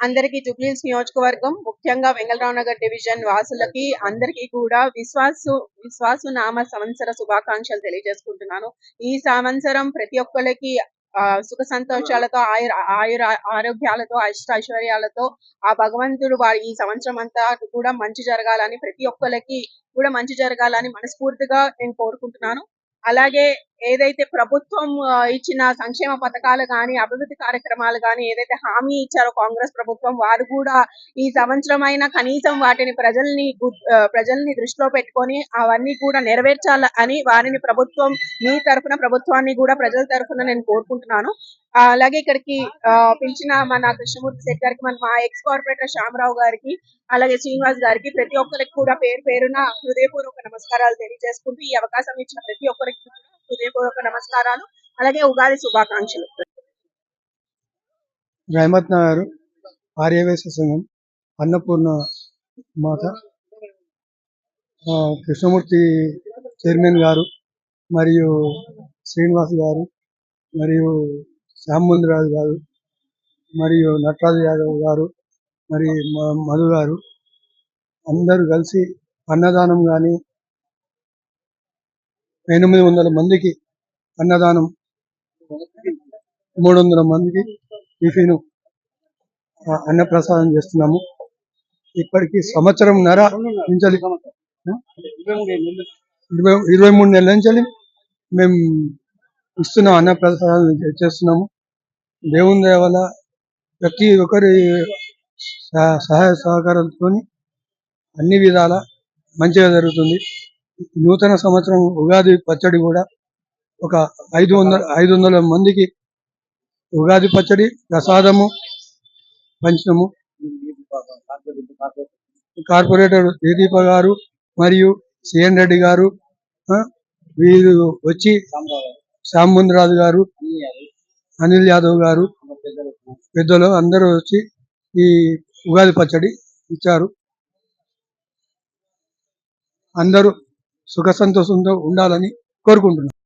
అందరికీ జూబ్లీహిల్స్ నియోజకవర్గం ముఖ్యంగా వెంగళరావు నగర్ డివిజన్ వాసులకి అందరికీ కూడా విశ్వాసు విశ్వాసు నామ సంవత్సర శుభాకాంక్షలు తెలియజేసుకుంటున్నాను. ఈ సంవత్సరం ప్రతి ఒక్కరికి ఆ, సుఖ సంతోషాలతో ఆయుర ఆయుర ఆరోగ్యాలతో అష్ట ఐశ్వర్యాలతో ఆ భగవంతుడు వారి ఈ సంవత్సరం అంతా కూడా మంచి జరగాలని ప్రతి ఒక్కరికి కూడా మంచి జరగాలని మనస్ఫూర్తిగా నేను కోరుకుంటున్నాను. అలాగే ఏదైతే ప్రభుత్వం ఇచ్చిన సంక్షేమ పథకాలు కానీ అభివృద్ధి కార్యక్రమాలు కానీ ఏదైతే హామీ ఇచ్చారో కాంగ్రెస్ ప్రభుత్వం వారు కూడా ఈ సంవత్సరం అయినా కనీసం వాటిని ప్రజల్ని ప్రజల్ని దృష్టిలో పెట్టుకొని అవన్నీ కూడా నెరవేర్చాలి అని వారిని ప్రభుత్వం మీ తరఫున ప్రభుత్వాన్ని కూడా ప్రజల తరఫున నేను కోరుకుంటున్నాను. అలాగే ఇక్కడికి పిలిచిన మన కృష్ణమూర్తి శెట్టి గారికి మన మా ఎక్స్ కార్పొరేటర్ శ్యామరావు గారికి అలాగే శ్రీనివాస్ గారికి ప్రతి ఒక్కరికి కూడా పేరు పేరున హృదయపూర్వక నమస్కారాలు తెలియజేసుకుంటూ ఈ అవకాశం ఇచ్చిన ప్రతి ఒక్కరికి కూడా హృదయపూర్వక నమస్కారాలు అలాగే ఉగాది శుభాకాంక్షలు. రహమత్ నగర్ ఆర్యవేశ సంఘం అన్నపూర్ణ మాత కృష్ణమూర్తి చైర్మన్ గారు మరియు శ్రీనివాస్ గారు మరియు శ్యామముందరాజు గారు మరియు నటరాజు యాదవ్ గారు మరి మ- మధు గారు అందరూ కలిసి అన్నదానం కానీ ఎనిమిది వందల మందికి అన్నదానం మూడు వందల మందికి టిఫిన్ అన్నప్రసాదం చేస్తున్నాము. ఇప్పటికి సంవత్సరం నర నుంచి ఇరవై మూడు నెలల నుంచి మేము ఇస్తున్నాం అన్నప్రసాదం చేస్తున్నాము. దేవుని దయ వల్ల ప్రతి ఒక్కరి సహ- సహాయ సహకారంతో అన్ని విధాల మంచిగా జరుగుతుంది. నూతన సంవత్సరం ఉగాది పచ్చడి కూడా ఒక ఐదు వందల ఐదు వందల మందికి ఉగాది పచ్చడి ప్రసాదము పంచము కార్పొరేటర్ జయదీప గారు మరియు సిఎన్ రెడ్డి గారు వీరు వచ్చి రాజు గారు అనిల్ యాదవ్ గారు పెద్దలు అందరూ వచ్చి ఈ ఉగాది పచ్చడి ఇచ్చారు. అందరూ సుఖ సంతోషంతో ఉండాలని కోరుకుంటున్నాను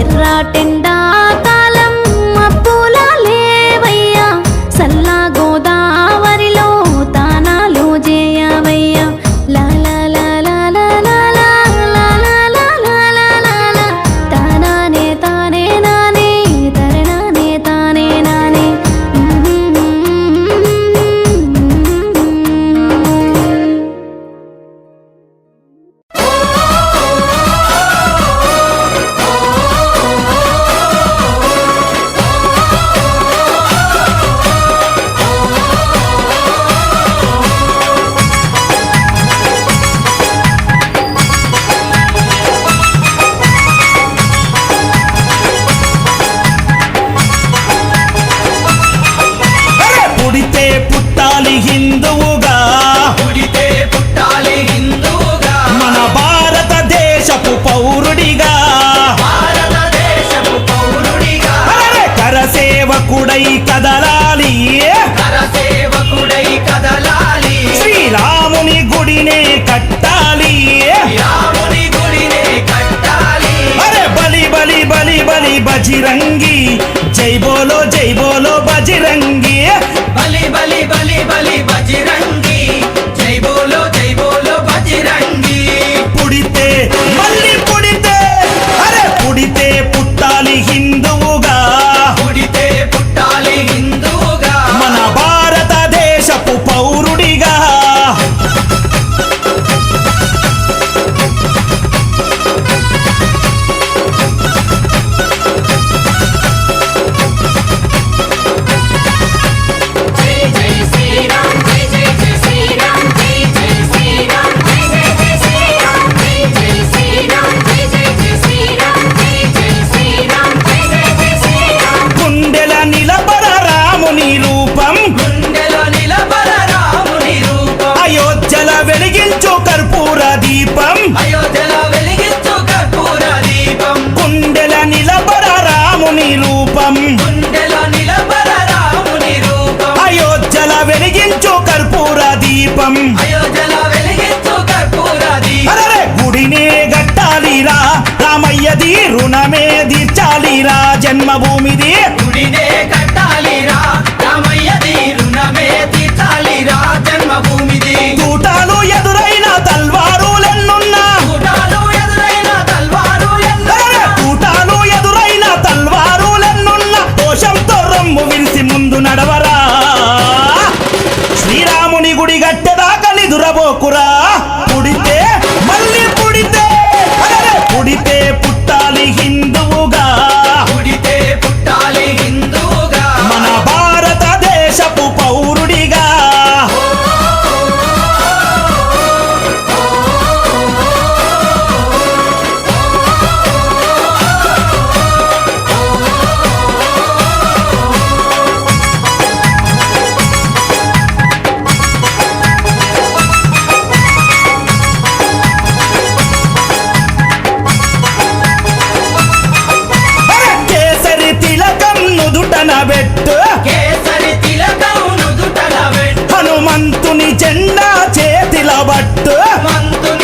ఎర్రాటెండ బజిరంగి. జై బోలో జై బోలో బజిరంగి. బలి బలి బలి బలి బజిరంగి. భూమిది. గుడిదే. పెట్టు హనుమంతుని జెండా చేతిల బట్టు మంతుని